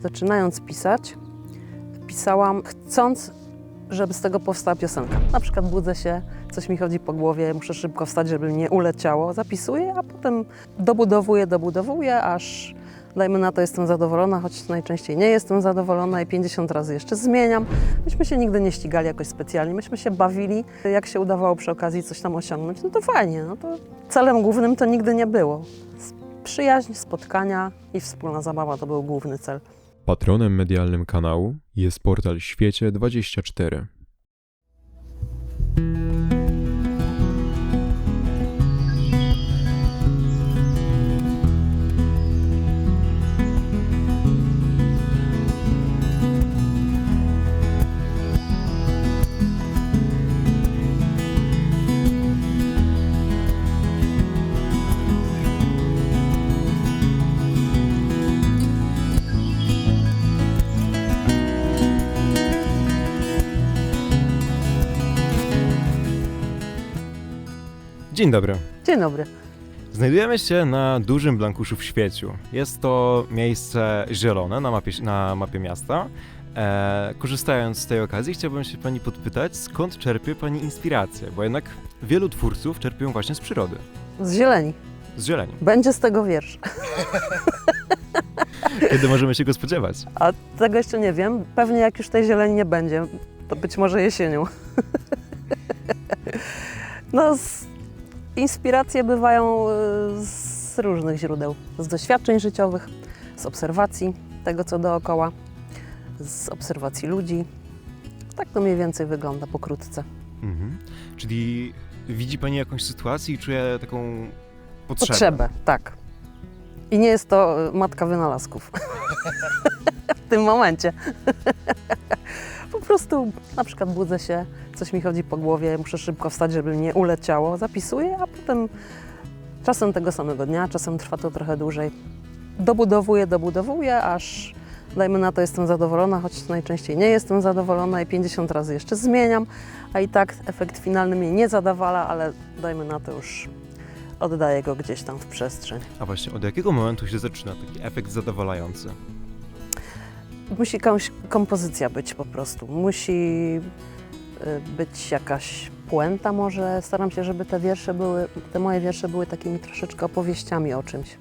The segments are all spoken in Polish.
Zaczynając pisać, pisałam chcąc, żeby z tego powstała piosenka. Na przykład budzę się, coś mi chodzi po głowie, muszę szybko wstać, żeby mnie uleciało, zapisuję, a potem dobudowuję, dobudowuję, aż dajmy na to jestem zadowolona, choć najczęściej nie jestem zadowolona i 50 razy jeszcze zmieniam. Myśmy się nigdy nie ścigali jakoś specjalnie, myśmy się bawili, jak się udawało przy okazji coś tam osiągnąć, no to fajnie, no to celem głównym to nigdy nie było. Przyjaźń, spotkania i wspólna zabawa to był główny cel. Patronem medialnym kanału jest portal Świecie24. Dzień dobry. Dzień dobry. Znajdujemy się na dużym blankuszu w świeciu. Jest to miejsce zielone na mapie, na mapie miasta. E, korzystając z tej okazji, chciałbym się pani podpytać, skąd czerpie pani inspirację? Bo jednak wielu twórców czerpią właśnie z przyrody, Z zieleni. z zieleni. Będzie z tego wiersz. Kiedy możemy się go spodziewać? A tego jeszcze nie wiem. Pewnie jak już tej zieleni nie będzie, to być może jesienią. No, z, inspiracje bywają y, z różnych źródeł. Z doświadczeń życiowych, z obserwacji tego, co dookoła, z obserwacji ludzi. Tak to mniej więcej wygląda pokrótce. Mhm. Czyli widzi pani jakąś sytuację i czuje taką potrzebę? Potrzebę, tak. I nie jest to y, matka wynalazków. w tym momencie. Po prostu na przykład budzę się, coś mi chodzi po głowie, muszę szybko wstać, żeby mnie uleciało, zapisuję, a potem czasem tego samego dnia, czasem trwa to trochę dłużej. Dobudowuję, dobudowuję, aż dajmy na to jestem zadowolona, choć najczęściej nie jestem zadowolona i 50 razy jeszcze zmieniam, a i tak efekt finalny mnie nie zadawala, ale dajmy na to już oddaję go gdzieś tam w przestrzeń. A właśnie, od jakiego momentu się zaczyna taki efekt zadowalający? Musi jakąś kompozycja być po prostu. Musi y, być jakaś puenta może. Staram się, żeby te wiersze były, te moje wiersze były takimi troszeczkę opowieściami o czymś.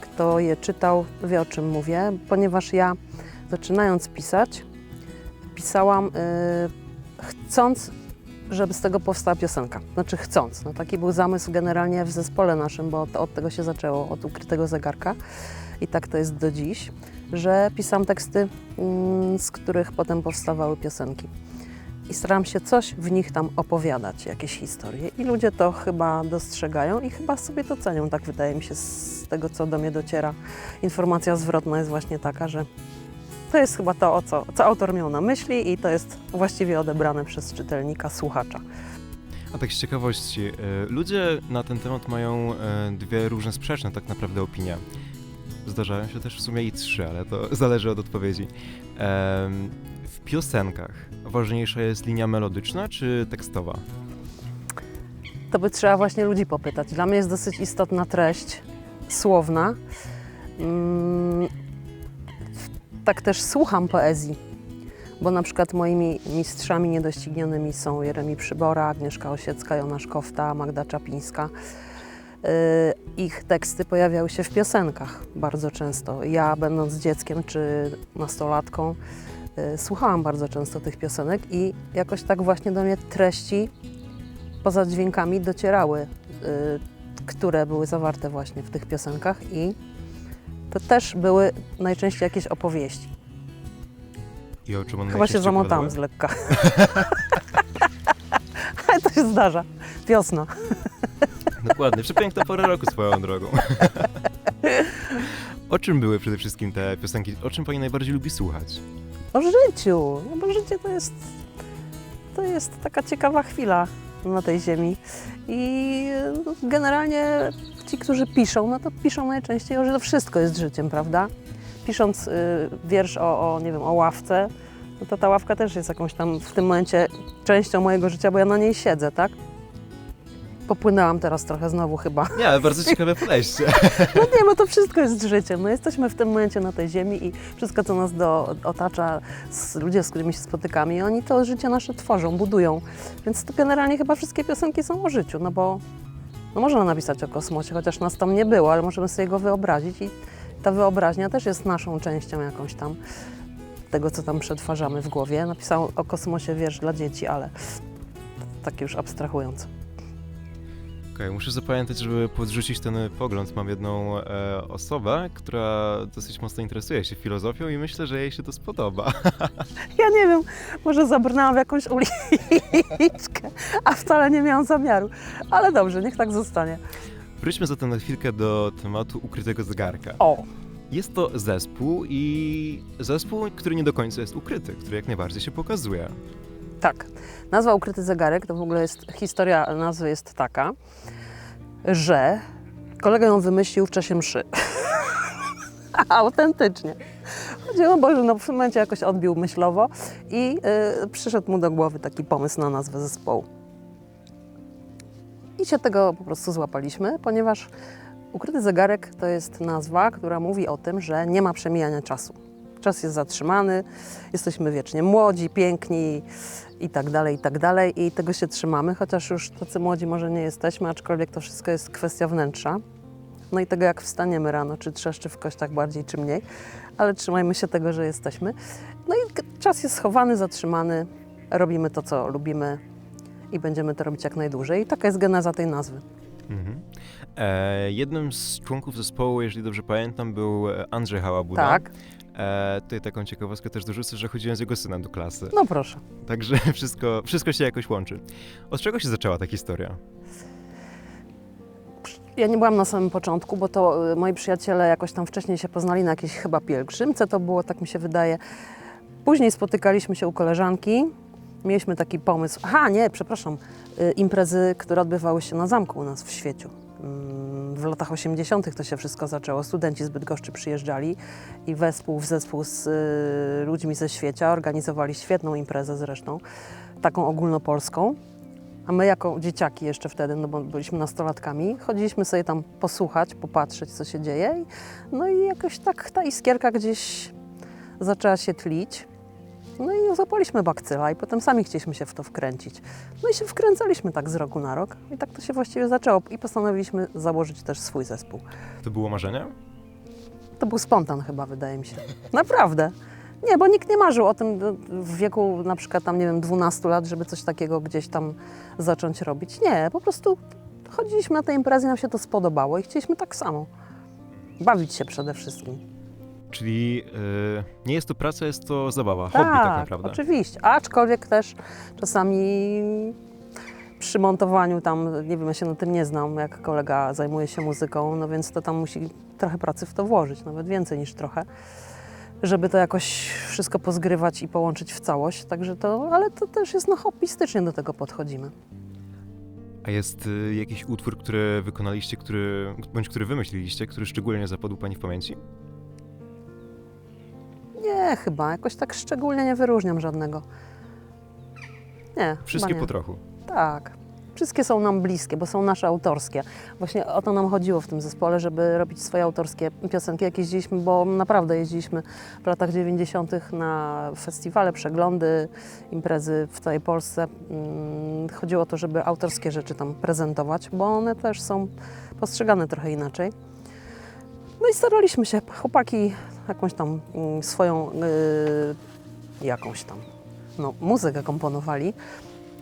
Kto je czytał, wie o czym mówię, ponieważ ja zaczynając pisać, pisałam y, chcąc, żeby z tego powstała piosenka. Znaczy chcąc. No, taki był zamysł generalnie w zespole naszym, bo to, od tego się zaczęło, od ukrytego zegarka. I tak to jest do dziś że pisałam teksty, mm, z których potem powstawały piosenki. I staram się coś w nich tam opowiadać, jakieś historie. I ludzie to chyba dostrzegają i chyba sobie to cenią. Tak wydaje mi się z tego, co do mnie dociera. Informacja zwrotna jest właśnie taka, że to jest chyba to, o co, co autor miał na myśli i to jest właściwie odebrane przez czytelnika, słuchacza. A tak z ciekawości, y, ludzie na ten temat mają y, dwie różne sprzeczne tak naprawdę opinie. Zdarzają się też w sumie i trzy, ale to zależy od odpowiedzi. W piosenkach ważniejsza jest linia melodyczna czy tekstowa? To by trzeba właśnie ludzi popytać. Dla mnie jest dosyć istotna treść słowna. Tak też słucham poezji, bo na przykład moimi mistrzami niedoścignionymi są Jeremi Przybora, Agnieszka Osiecka, Jonasz Kofta, Magda Czapińska. Y, Ich teksty pojawiały się w piosenkach bardzo często. Ja, będąc dzieckiem czy nastolatką, y, słuchałam bardzo często tych piosenek i jakoś tak właśnie do mnie treści poza dźwiękami docierały, y, które były zawarte właśnie w tych piosenkach i to też były najczęściej jakieś opowieści. I o czym one Chyba się zamotałam z lekka. Ale to się zdarza. Wiosna. Dokładnie, przepiękna pora roku swoją drogą. o czym były przede wszystkim te piosenki? O czym pani najbardziej lubi słuchać? O życiu. No bo życie to jest, to jest taka ciekawa chwila na tej ziemi. I generalnie ci, którzy piszą, no to piszą najczęściej że to wszystko jest życiem, prawda? Pisząc y, wiersz o, o, nie wiem, o ławce, no to ta ławka też jest jakąś tam w tym momencie częścią mojego życia, bo ja na niej siedzę, tak? Popłynęłam teraz trochę znowu chyba. Nie, ale bardzo ciekawe podejście. No nie, bo to wszystko jest życiem. No jesteśmy w tym momencie na tej ziemi i wszystko, co nas do, otacza, z, ludzie, z którymi się spotykamy, oni to życie nasze tworzą, budują. Więc to generalnie chyba wszystkie piosenki są o życiu, no bo no można napisać o kosmosie, chociaż nas tam nie było, ale możemy sobie go wyobrazić i ta wyobraźnia też jest naszą częścią jakąś tam tego, co tam przetwarzamy w głowie. Napisałam o kosmosie wiersz dla dzieci, ale tak już abstrahując. Okej, muszę zapamiętać, żeby podrzucić ten pogląd. Mam jedną e, osobę, która dosyć mocno interesuje się filozofią i myślę, że jej się to spodoba. Ja nie wiem, może zabrnęłam w jakąś uliczkę, a wcale nie miałam zamiaru. Ale dobrze, niech tak zostanie. Wróćmy zatem na chwilkę do tematu ukrytego zegarka. O, Jest to zespół i zespół, który nie do końca jest ukryty, który jak najbardziej się pokazuje. Tak. Nazwa Ukryty Zegarek to w ogóle jest, historia nazwy jest taka, że kolega ją wymyślił w czasie mszy. Autentycznie. Chodziło, bo no, w tym momencie jakoś odbił myślowo i y, przyszedł mu do głowy taki pomysł na nazwę zespołu. I się tego po prostu złapaliśmy, ponieważ ukryty zegarek to jest nazwa, która mówi o tym, że nie ma przemijania czasu. Czas jest zatrzymany, jesteśmy wiecznie młodzi, piękni i tak dalej, i tak dalej. I tego się trzymamy, chociaż już tacy młodzi może nie jesteśmy, aczkolwiek to wszystko jest kwestia wnętrza. No i tego, jak wstaniemy rano, czy trzeszczy w kościach bardziej, czy mniej, ale trzymajmy się tego, że jesteśmy. No i czas jest schowany, zatrzymany, robimy to, co lubimy i będziemy to robić jak najdłużej. I taka jest geneza tej nazwy. Mhm. E, jednym z członków zespołu, jeżeli dobrze pamiętam, był Andrzej Hałabuda. Tak, E, tutaj taką ciekawostkę też dorzucę, że chodziłem z jego synem do klasy. no proszę. Także wszystko, wszystko się jakoś łączy. Od czego się zaczęła ta historia? Ja nie byłam na samym początku, bo to y, moi przyjaciele jakoś tam wcześniej się poznali na jakiejś chyba pielgrzymce, to było, tak mi się wydaje. Później spotykaliśmy się u koleżanki, mieliśmy taki pomysł, aha nie, przepraszam, y, imprezy, które odbywały się na zamku u nas w Świeciu. W latach 80. to się wszystko zaczęło. Studenci z Bydgoszczy przyjeżdżali i wespół w zespół z y, ludźmi ze Świecia organizowali świetną imprezę zresztą, taką ogólnopolską. A my jako dzieciaki jeszcze wtedy, no bo byliśmy nastolatkami, chodziliśmy sobie tam posłuchać, popatrzeć, co się dzieje. No i jakoś tak ta iskierka gdzieś zaczęła się tlić. No i zapaliśmy bakcyla i potem sami chcieliśmy się w to wkręcić. No i się wkręcaliśmy tak z roku na rok. I tak to się właściwie zaczęło. I postanowiliśmy założyć też swój zespół. To było marzenie? To był spontan chyba, wydaje mi się. Naprawdę. Nie, bo nikt nie marzył o tym w wieku na przykład tam, nie wiem, 12 lat, żeby coś takiego gdzieś tam zacząć robić. Nie, po prostu chodziliśmy na te imprezy, nam się to spodobało i chcieliśmy tak samo. Bawić się przede wszystkim. Czyli e, nie jest to praca, jest to zabawa, hobby tak naprawdę. oczywiście. Aczkolwiek też czasami przy montowaniu tam, nie wiem, ja się na tym nie znam, jak kolega zajmuje się muzyką, no więc to tam musi trochę pracy w to włożyć, nawet więcej niż trochę, żeby to jakoś wszystko pozgrywać i połączyć w całość. Także to, ale to też jest no hobbystycznie do tego podchodzimy. A jest e, jakiś utwór, który wykonaliście, który, bądź który wymyśliliście, który szczególnie zapadł Pani w pamięci? Nie, chyba, jakoś tak szczególnie nie wyróżniam żadnego. Nie, Wszystkie nie. po trochu. Tak. Wszystkie są nam bliskie, bo są nasze autorskie. Właśnie o to nam chodziło w tym zespole, żeby robić swoje autorskie piosenki. Jak jeździliśmy, bo naprawdę jeździliśmy w latach 90. na festiwale, przeglądy, imprezy w całej Polsce. Mm, Chodziło o to, żeby autorskie rzeczy tam prezentować, bo one też są postrzegane trochę inaczej. No i staraliśmy się, chłopaki jakąś tam mm, swoją, yy, jakąś tam, no, muzykę komponowali.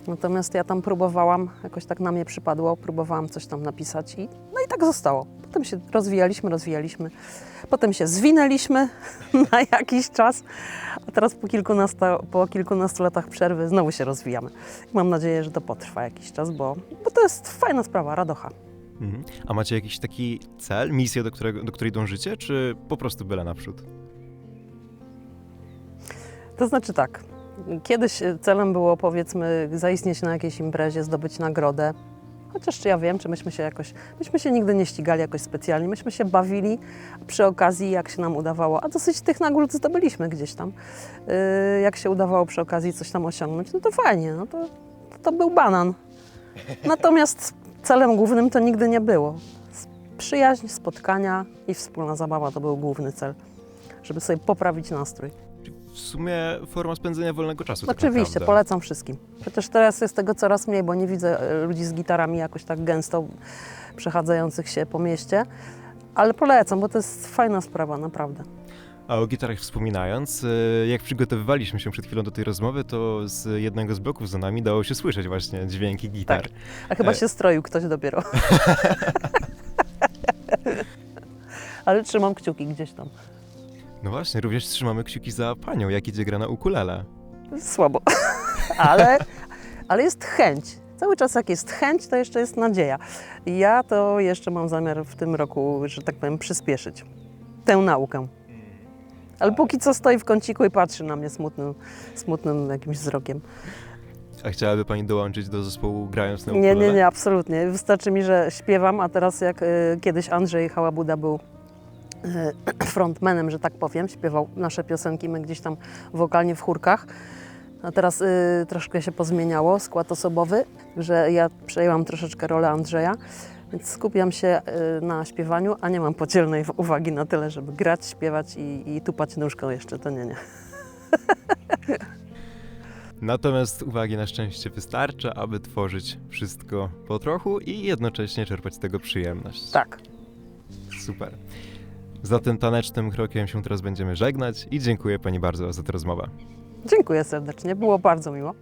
Natomiast ja tam próbowałam, jakoś tak na mnie przypadło, próbowałam coś tam napisać i no i tak zostało. Potem się rozwijaliśmy, rozwijaliśmy. Potem się zwinęliśmy na jakiś czas, a teraz po kilkunastu, po kilkunastu latach przerwy znowu się rozwijamy. Mam nadzieję, że to potrwa jakiś czas, bo, bo to jest fajna sprawa, radocha. Mhm. A macie jakiś taki cel, misję, do, którego, do której dążycie, czy po prostu byle naprzód? To znaczy tak, kiedyś celem było powiedzmy zaistnieć na jakiejś imprezie, zdobyć nagrodę. Chociaż ja wiem, czy myśmy się jakoś, myśmy się nigdy nie ścigali jakoś specjalnie, myśmy się bawili przy okazji, jak się nam udawało, a dosyć tych nagród zdobyliśmy gdzieś tam. Yy, jak się udawało przy okazji coś tam osiągnąć, no to fajnie, no to, to był banan. Natomiast celem głównym to nigdy nie było. Przyjaźń, spotkania i wspólna zabawa to był główny cel, żeby sobie poprawić nastrój. W sumie forma spędzenia wolnego czasu. tak Oczywiście, naprawdę. polecam wszystkim. Chociaż teraz jest tego coraz mniej, bo nie widzę e, ludzi z gitarami jakoś tak gęsto przechadzających się po mieście. Ale polecam, bo to jest fajna sprawa, naprawdę. A o gitarach wspominając, e, jak przygotowywaliśmy się przed chwilą do tej rozmowy, to z jednego z bloków za nami dało się słyszeć właśnie dźwięki gitar. Tak. A chyba E. się stroił ktoś dopiero. Ale trzymam kciuki gdzieś tam. No właśnie, również trzymamy kciuki za panią, jak idzie gra na ukulele. Słabo. ale, ale jest chęć. Cały czas jak jest chęć, to jeszcze jest nadzieja. Ja to jeszcze mam zamiar w tym roku, że tak powiem, przyspieszyć tę naukę. Ale póki co stoi w kąciku i patrzy na mnie smutnym, smutnym jakimś wzrokiem. A chciałaby pani dołączyć do zespołu grając na Nie, ukulele? nie, nie, absolutnie. Wystarczy mi, że śpiewam, a teraz jak y, kiedyś Andrzej Hałabuda był y, frontmanem, że tak powiem, śpiewał nasze piosenki, my gdzieś tam wokalnie w chórkach. A teraz y, troszkę się pozmieniało, skład osobowy, że ja przejęłam troszeczkę rolę Andrzeja, więc skupiam się y, na śpiewaniu, a nie mam podzielnej uwagi na tyle, żeby grać, śpiewać i, i tupać nóżką jeszcze, to nie, nie. Natomiast uwagi na szczęście wystarcza, aby tworzyć wszystko po trochu i jednocześnie czerpać z tego przyjemność. Tak. Super. Za tym tanecznym krokiem się teraz będziemy żegnać i dziękuję pani bardzo za tę rozmowę. Dziękuję serdecznie, było bardzo miło.